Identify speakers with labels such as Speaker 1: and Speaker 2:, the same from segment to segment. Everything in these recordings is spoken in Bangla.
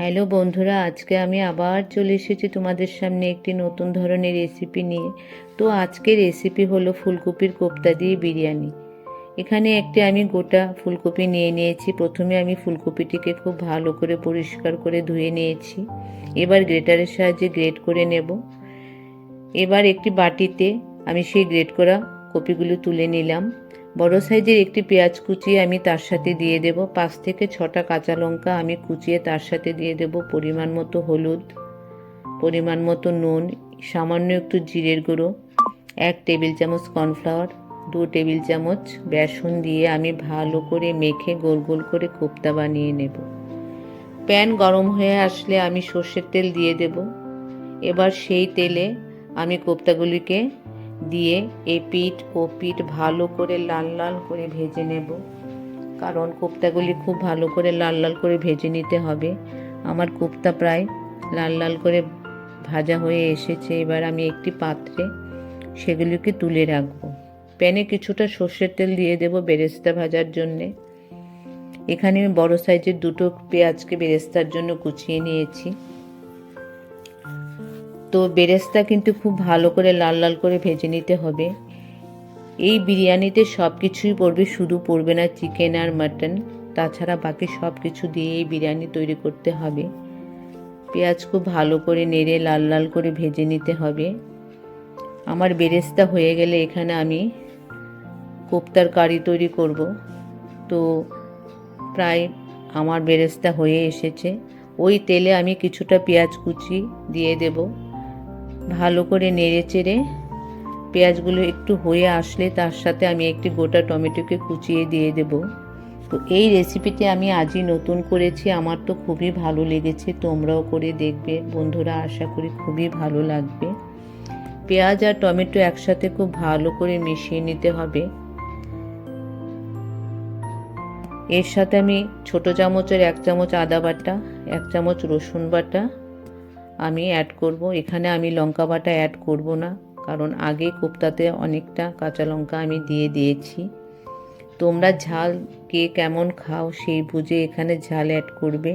Speaker 1: হ্যালো বন্ধুরা, আজকে আমি আবার চলে এসেছি তোমাদের সামনে একটি নতুন ধরনের রেসিপি নিয়ে। তো আজকে রেসিপি হলো ফুলকপির কোপ্তা দিয়ে বিরিয়ানি। এখানে একটি আমি গোটা ফুলকপি নিয়ে নিয়েছি। প্রথমে আমি ফুলকপিটিকে খুব ভালো করে পরিষ্কার করে ধুয়ে নিয়েছি। এবার গ্রেটারের সাহায্যে গ্রেট করে নেব। এবার একটি বাটিতে আমি সেই গ্রেট করা কপিগুলো তুলে নিলাম। বড় সাইজের একটি পেঁয়াজ কুচিয়ে আমি তার সাথে দিয়ে দেব। পাঁচ থেকে ছটা কাঁচা লঙ্কা আমি কুচিয়ে তার সাথে দিয়ে দেব। পরিমাণ মতো হলুদ, পরিমাণ মতো নুন, সামান্য একটু জিরের গুঁড়ো, এক টেবিল চামচ কর্নফ্লাওয়ার, দু টেবিল চামচ বেসন দিয়ে আমি ভালো করে মেখে গোল গোল করে কোপ্তা বানিয়ে নেব। প্যান গরম হয়ে আসলে আমি সর্ষের তেল দিয়ে দেব। এবার সেই তেলে আমি কোপ্তাগুলিকে দিয়ে এই পিঠ ও পিঠ ভালো করে লাল লাল করে ভেজে নেব। কারণ কোপ্তাগুলি খুব ভালো করে লাল লাল করে ভেজে নিতে হবে। আমার কোপ্তা প্রায় লাল লাল করে ভাজা হয়ে এসেছে। এবার আমি একটি পাত্রে সেগুলিকে তুলে রাখব। প্যানে কিছুটা সর্ষের তেল দিয়ে দেব বেরেস্তা ভাজার জন্যে। এখানে আমি বড় সাইজের দুটো পেঁয়াজকে বেরেস্তার জন্য কুচিয়ে নিয়েছি। তো বেরেস্তা কিন্তু খুব ভালো করে লাল লাল করে ভেজে নিতে হবে। এই বিরিয়ানিতে সব কিছুই পড়বে, শুধু পড়বে না চিকেন আর মাটন। তাছাড়া বাকি সব কিছু দিয়ে এই বিরিয়ানি তৈরি করতে হবে। পেঁয়াজ খুব ভালো করে নেড়ে লাল লাল করে ভেজে নিতে হবে। আমার বেরেস্তা হয়ে গেলে এখানে আমি কোপ্তার কারি তৈরি করব। তো প্রায় আমার বেরেস্তা হয়ে এসেছে। ওই তেলে আমি কিছুটা পেঁয়াজ কুচি দিয়ে দেব। ভালো করে নেড়ে চেড়ে পেঁয়াজগুলো একটু হয়ে আসলে তার সাথে আমি একটি গোটা টমেটোকে কুচিয়ে দিয়ে দেব। তো এই রেসিপিটি আমি আজই নতুন করেছি, আমার তো খুবই ভালো লেগেছে, তোমরাও করে দেখবে। বন্ধুরা, আশা করি খুবই ভালো লাগবে। পেঁয়াজ আর টমেটো একসাথে খুব ভালো করে মিশিয়ে নিতে হবে। এর সাথে আমি ছোট চামচের এক চামচ আদা বাটা, এক চামচ রসুন বাটা আমি অ্যাড করব। এখানে আমি লঙ্কা বাটা অ্যাড করব না, কারণ আগে কোপ্তাতে অনেকটা কাঁচা লঙ্কা আমি দিয়ে দিয়েছি। তোমরা ঝাল কে কেমন খাও সেই বুঝে এখানে ঝাল অ্যাড করবে।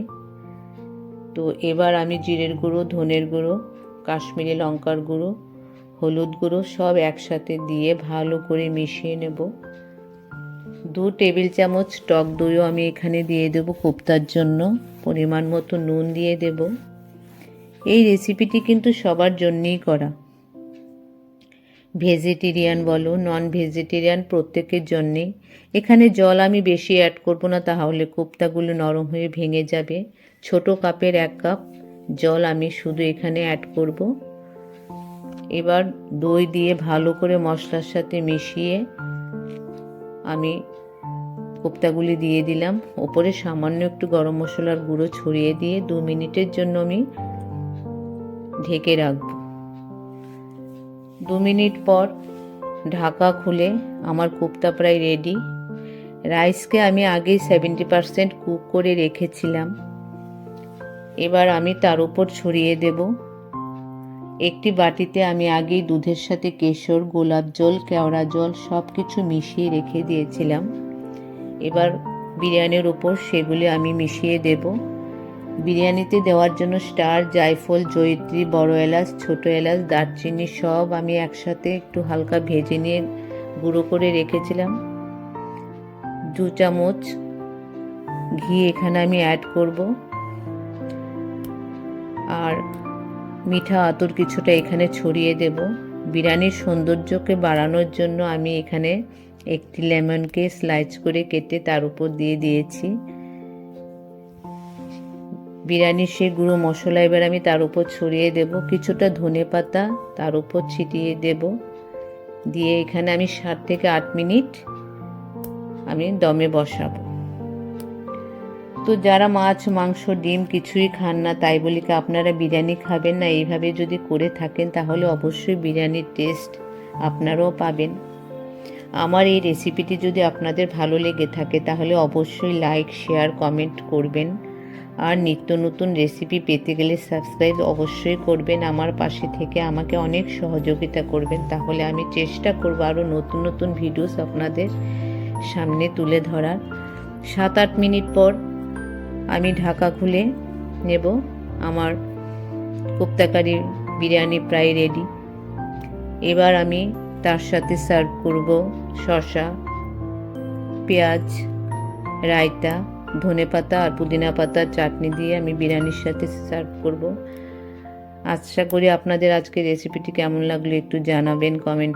Speaker 1: তো এবার আমি জিরের গুঁড়ো, ধনের গুঁড়ো, কাশ্মীরি লঙ্কার গুঁড়ো, হলুদ গুঁড়ো সব একসাথে দিয়ে ভালো করে মিশিয়ে নেব। দু টেবিল চামচ টক দইও আমি এখানে দিয়ে দেবো কোপ্তার জন্য। পরিমাণ মতো নুন দিয়ে দেব। এই রেসিপিটি কিন্তু সবার জন্যেই করা। ভেজিটেরিয়ান বলো নন ভেজিটেরিয়ান প্রত্যেকের জন্যেই। এখানে জল আমি বেশি অ্যাড করব না, তাহলে কোপ্তাগুলো নরম হয়ে ভেঙে যাবে। ছোট কাপের এক কাপ জল আমি শুধু এখানে অ্যাড করব। এবার দই দিয়ে ভালো করে মশলার সাথে মিশিয়ে আমি কোপ্তাগুলি দিয়ে দিলাম। ওপরে সামান্য একটু গরম মশলার গুঁড়ো ছড়িয়ে দিয়ে দু মিনিটের জন্য আমি ঢেকে রাখব। দু মিনিট পর ঢাকা খুলে আমার কোপ্তা প্রায় রেডি রাইসকে আমি আগেই সেভেন্টি পারসেন্ট কুক করে রেখেছিলাম। এবার আমি তার উপর ছড়িয়ে দেব। একটি বাটিতে আমি আগেই দুধের সাথে কেশর, গোলাপ জল, কেওড়া জল সব কিছু মিশিয়ে রেখে দিয়েছিলাম। এবার বিরিয়ানির উপর সেগুলি আমি মিশিয়ে দেব। বিরিয়ানিতে দেওয়ার জন্য স্টার, জায়ফল, জয়িত্রী, বড় এলাচ, ছোট এলাচ, দারচিনি সব আমি একসাথে একটু হালকা ভেজে নিয়ে গুঁড়ো করে রেখেছিলাম। দু চামচ ঘি এখানে আমি অ্যাড করব। আর মিঠা আতর কিছুটা এখানে ছড়িয়ে দেব। বিরিয়ানির সৌন্দর্যকে বাড়ানোর জন্য আমি এখানে একটি লেমনকে স্লাইস করে কেটে তার উপর দিয়ে দিয়েছি। বিরিয়ানির সেই গুঁড়ো মশলা এবার আমি তার উপর ছড়িয়ে দেব। কিছুটা ধনে পাতা তার উপর ছিটিয়ে দেব। দিয়ে এখানে আমি সাত থেকে আট মিনিট আমি দমে বসাবো। তো যারা মাছ, মাংস, ডিম কিছুই খান না, তাই বলি কি, আপনারা বিরিয়ানি খাবেন না, এইভাবে যদি করে থাকেন, তাহলে অবশ্যই বিরিয়ানির টেস্ট আপনারাও পাবেন। আমার এই রেসিপিটি যদি আপনাদের ভালো লেগে থাকে, তাহলে অবশ্যই লাইক শেয়ার কমেন্ট করবেন। আর নিত্য নতুন রেসিপি পেতে গেলে সাবস্ক্রাইব অবশ্যই করবেন। আমার পাশে থেকে আমাকে অনেক সহযোগিতা করবেন। তাহলে আমি চেষ্টা করব আরও নতুন নতুন ভিডিওস আপনাদের সামনে তুলে ধরার। সাত আট মিনিট পর আমি ঢাকা খুলে নেব। আমার কোপ্তাকারি বিরিয়ানি প্রায় রেডি এবার আমি তার সাথে সার্ভ করব শসা, পেঁয়াজ, রায়তা ধনে পাতা আর পুদিনা পাতার চাটনি দিয়ে আমি বিরিয়ানির সাথে সার্ভ করব। আশা করি আপনাদের আজকে রেসিপিটি কেমন লাগল একটু জানাবেন কমেন্ট